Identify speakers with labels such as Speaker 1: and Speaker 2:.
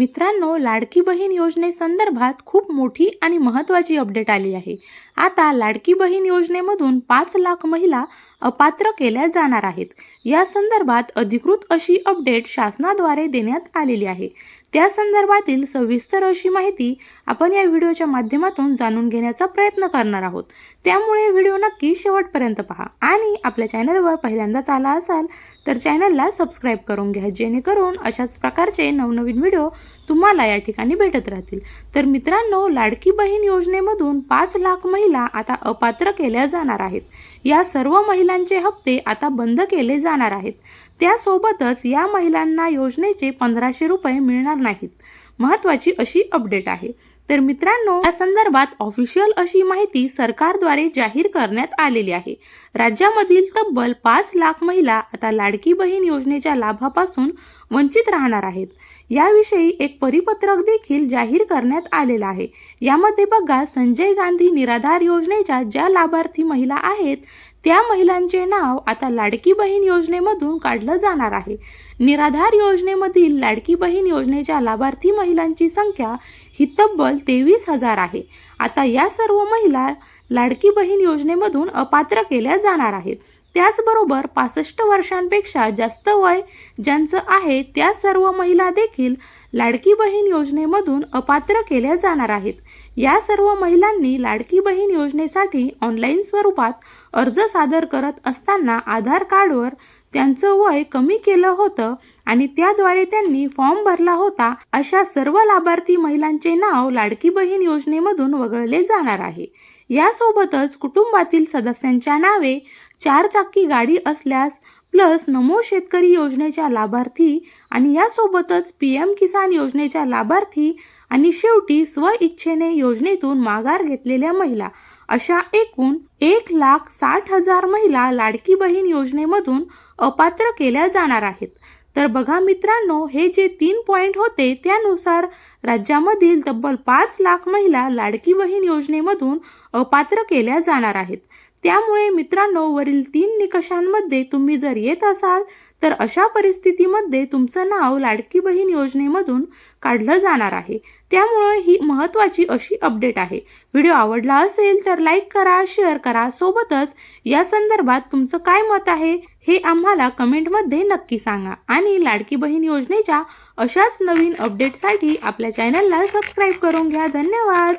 Speaker 1: मित्रांनो लाडकी बहीण योजनेसंदर्भात खूप मोठी आणि महत्त्वाची अपडेट आली आहे. आता लाडकी बहीण योजनेमधून पाच लाख महिला अपात्र केल्या जाणार आहेत. या संदर्भात अधिकृत अशी अपडेट शासनाद्वारे देण्यात आलेली आहे. त्या संदर्भातील सविस्तर अशी माहिती आपण या व्हिडिओच्या माध्यमातून जाणून घेण्याचा प्रयत्न करणार आहोत. त्यामुळे व्हिडिओ नक्की शेवटपर्यंत पहा आणि आपल्या चॅनलवर पहिल्यांदाच आला असाल तर चॅनलला सबस्क्राईब करून घ्या जेणेकरून अशाच प्रकारचे नवनवीन व्हिडिओ तुम्हाला या ठिकाणी भेटत राहतील. तर मित्रांनो लाडकी बहीण योजनेमधून पाच लाख महिला आता अपात्र केल्या जाणार आहेत. या सर्व महिलांचे हप्ते आता बंद केले जाणार आहेत. त्यासोबतच या महिलांना योजनेचे पंधराशे रुपये मिळणार नाहीत. महत्त्वाची अशी अपडेट आहे. तर मित्रांनो या संदर्भात ऑफिशियल अशी माहिती सरकारद्वारे जाहीर करण्यात आलेली आहे. राज्यामधील तब्बल पाच लाख महिला आता लाडकी बहीण योजनेच्या लाभापासून वंचित राहणार आहेत. याविषयी एक परिपत्रक देखील जाहीर करण्यात आलेलं आहे. यामध्ये बघा संजय गांधी निराधार योजनेच्या ज्या लाभार्थी महिला आहेत त्या महिलांचे नाव आता लाडकी बहीण योजनेमधून काढलं जाणार आहे. निराधार योजनेमधील लाडकी बहीण योजनेच्या लाभार्थी महिलांची संख्या ही तब्बल तेवीस हजार आहे. आता या सर्व महिला लाडकी बहीण योजनेमधून अपात्र केल्या जाणार आहेत. त्याचबरोबर पासष्ट वर्षांपेक्षा जास्त वय ज्यांचं आहे त्या सर्व महिला देखील लाडकी बहीण योजनेमधून अपात्र केल्या जाणार आहेत. या सर्व महिलांनी लाडकी बहीण योजनेसाठी ऑनलाईन स्वरूपात अर्ज सादर करत असताना आधार कार्डवर त्यांचं वय कमी केलं होतं आणि त्याद्वारे त्यांनी फॉर्म भरला होता अशा सर्व लाभार्थी महिलांचे नाव लाडकी बहीण योजनेमधून वगळले जाणार आहे. यासोबतच कुटुंबातील सदस्यांच्या नावे चार चाकी गाडी असल्यास प्लस नमो शेतकरी योजनेच्या लाभार्थी आणि यासोबतच पी एम किसान योजनेच्या लाभार्थी आणि शेवटी स्वइच्छेने योजनेतून माघार घेतलेल्या महिला अशा एकूण एक लाख साठ हजार महिला लाडकी बहीण योजनेमधून अपात्र केल्या जाणार आहेत. तर बघा मित्रांनो हे जे तीन पॉईंट होते त्यानुसार राज्यामधील तब्बल पाच लाख महिला लाडकी बहीण योजनेमधून अपात्र केल्या जाणार आहेत. त्यामुळे मित्रांनो वरील तीन निकषांमध्ये तुम्ही जर येत असाल तर अशा परिस्थितीमध्ये तुमचं नाव लाडकी बहीण योजनेमधून काढलं जाणार आहे. त्यामुळे ही महत्त्वाची अशी अपडेट आहे. व्हिडिओ आवडला असेल तर लाईक करा शेअर करा. सोबतच या संदर्भात तुमचं काय मत आहे हे आम्हाला कमेंटमध्ये नक्की सांगा. आणि लाडकी बहीण योजनेच्या अशाच नवीन अपडेटसाठी आपल्या चॅनलला सबस्क्राईब करून घ्या. धन्यवाद!